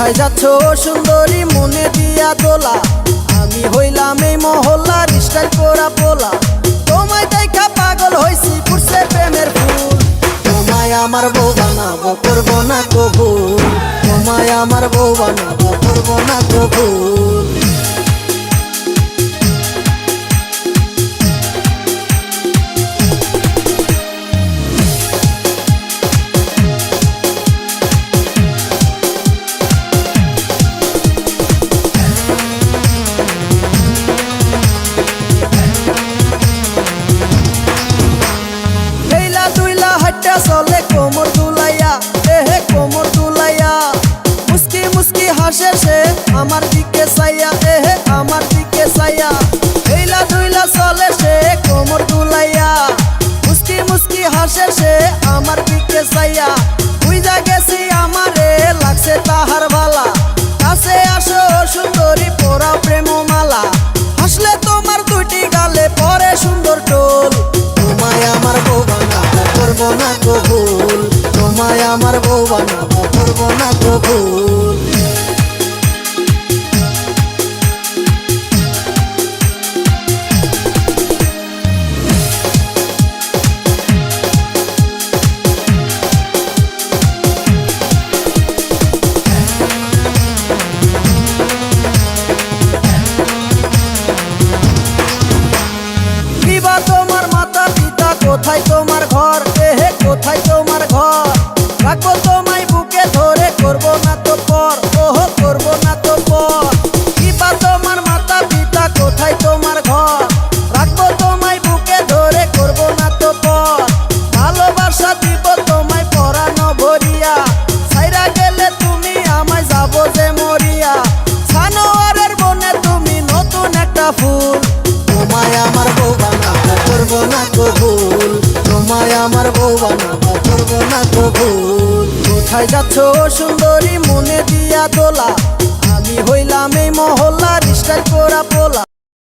কোথায় যাচ্ছ? সুন্দরী মনে দিয়া দোলা। আমি হইলাম এই মহল্লার স্টাইল করা পোলা। তোমায় দেখা পাগল হইছি ফুটছে প্রেমের ফুল। তোমায় আমার বউ বানাবো, করব না কবুল। তোমায় আমার বউ বানাবো, করব না কবুল। দুইলা হাইটা চলে কোমর দুলাইয়া এহে কোমর দুলাইয়া মুস্কি মুস্কি হাসে সে আমার দিকে সাইয়া এহে আমার দিকে সাইয়া হেইলা দুইলা চলে সে কোমর দুলাইয়া মুস্কি মুস্কি হাসে সে কবুল। তোমায় আমার বউ বানাবো করব না কবুল। বিবা তোমার মাতা কোথায় তোমার ঘর? এহে কোথায় তোমার ঘর? রাখব তোমায় বুকে ধরে, করব না তো পর। ওহো, করব না তো পর। বিবা তোমার মাতা, পিতা কোথায় তোমার ঘর? রাখব তোমায় বুকে ধরে, করব না তো পর। ভালোবাসা দিব তোমায় পরানো ভরিয়া ছাইরা গেলে তুমি আমায় যাব যে মরিয়া। সানোয়ারের বনে তুমি নতুন একটা ফুল। আমার বউ বানাবো করব না তো ভুল কোথায় যাচ্ছ সুন্দরী মনে দিয়ে?